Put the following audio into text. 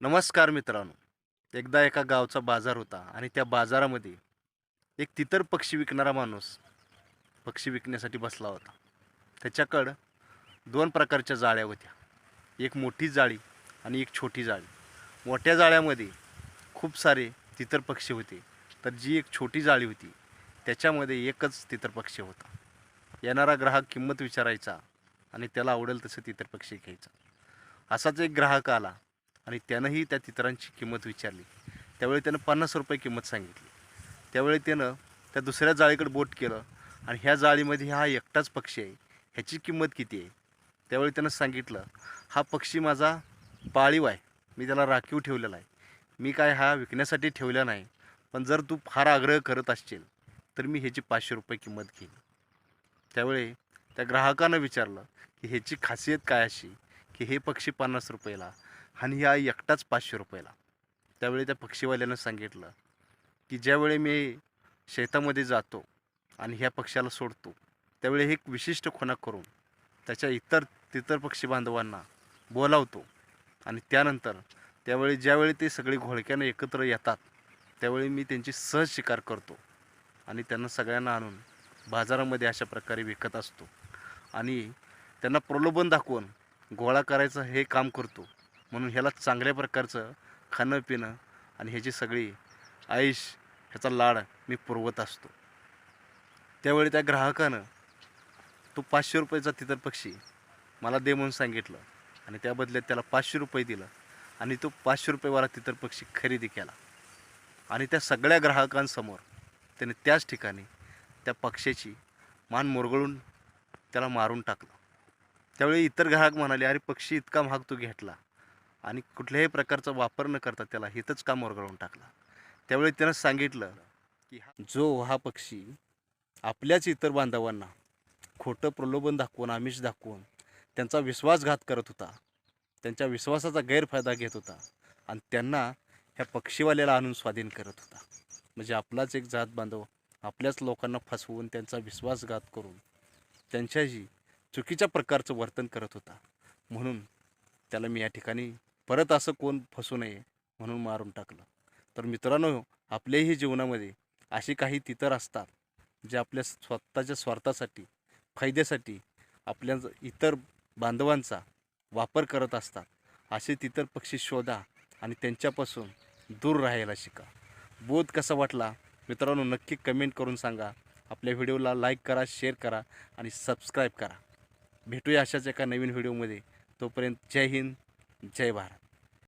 नमस्कार मित्रांनो. एकदा एका गावचा बाजार होता आणि त्या बाजारामध्ये एक तितर पक्षी विकणारा माणूस पक्षी विकण्यासाठी बसला होता. त्याच्याकडं दोन प्रकारच्या जाळ्या होत्या. एक मोठी जाळी आणि एक छोटी जाळी. मोठ्या जाळ्यामध्ये खूप सारे तितर पक्षी होते. तर जी एक छोटी जाळी होती त्याच्यामध्ये एकच तितर पक्षी होता. येणारा ग्राहक किंमत विचारायचा आणि त्याला आवडेल तसं तितर पक्षी घ्यायचा. असाच एक ग्राहक आला. आणि त्यानंही त्या तितरांची किंमत विचारली. त्यावेळी त्यानं पन्नास रुपये किंमत सांगितली. त्यावेळी त्यानं त्या दुसऱ्या जाळीकडे बोट केलं आणि ह्या जाळीमध्ये हा एकटाच पक्षी आहे. ह्याची किंमत किती आहे? त्यावेळी त्यानं सांगितलं हा पक्षी माझा पाळीव आहे. मी त्याला राखीव ठेवलेला आहे. मी काय हा विकण्यासाठी ठेवला नाही. पण जर तू फार आग्रह करत असशील तर मी ह्याची पाचशे रुपये किंमत घेईन. त्यावेळी त्या ग्राहकानं विचारलं की ह्याची खासियत काय अशी? की हे पक्षी पन्नास रुपयाला आणि ह्या एकटाच पाचशे रुपयाला. त्यावेळी त्या पक्षीवाल्यानं सांगितलं की ज्यावेळी मी शेतामध्ये जातो आणि ह्या पक्ष्याला सोडतो त्यावेळी हे एक विशिष्ट खुणा करून त्याच्या इतर तितर पक्षी बांधवांना बोलावतो. आणि त्यानंतर त्यावेळी ज्यावेळी ते सगळे घोळक्यानं एकत्र येतात त्यावेळी मी त्यांची सहज शिकार करतो आणि त्यांना सगळ्यांना आणून बाजारामध्ये अशा प्रकारे विकत असतो. आणि त्यांना प्रलोभन दाखवून गोळा करायचं हे काम करतो. म्हणून ह्याला चांगल्या प्रकारचं खाणं पिणं आणि ह्याची सगळी आयुष ह्याचा लाड मी पुरवत असतो. त्यावेळी त्या ग्राहकानं तो पाचशे रुपयाचा तितर पक्षी मला दे म्हणून सांगितलं. आणि त्या बदल्यात त्याला पाचशे रुपये दिलं. आणि तो पाचशे रुपयेवाला तितर पक्षी खरेदी केला. आणि त्या सगळ्या ग्राहकांसमोर त्याने त्याच ठिकाणी त्या पक्ष्याची मान मुरगळून त्याला मारून टाकलं. त्यावेळी इतर ग्राहक म्हणाले अरे पक्षी इतका महाग तू घेतला. आणि कुठल्याही प्रकारचा वापर न करता त्याला हितच काम वरगळून टाकला. त्यावेळी त्यानं सांगितलं की जो हा पक्षी आपल्याच इतर बांधवांना खोटं प्रलोभन दाखवून आमिष दाखवून त्यांचा विश्वासघात करत होता त्यांच्या विश्वासाचा गैरफायदा घेत होता आणि त्यांना ह्या पक्षीवाल्याला आणून स्वाधीन करत होता. म्हणजे आपलाच एक जात बांधव आपल्याच लोकांना फसवून त्यांचा विश्वासघात करून त्यांच्याशी चुकीच्या प्रकारचं वर्तन करत होता. म्हणून त्याला मी या ठिकाणी परत असं कोण फसू नये म्हणून मारून टाकलं. तर मित्रांनो आपल्याही जीवनामध्ये अशी काही तितर असतात जे आपल्या स्वतःच्या स्वार्थासाठी फायद्यासाठी आपल्या इतर बांधवांचा वापर करत असतात. असे तितर पक्षी शोधा आणि त्यांच्यापासून दूर राहायला शिका. बोध कसा वाटला? मित्रांनो नक्की कमेंट करून सांगा. आपल्या व्हिडिओला लाईक करा शेअर करा आणि सबस्क्राईब करा. भेटूया अशाच एका नवीन व्हिडिओमध्ये. तोपर्यंत जय हिंद जय भारत.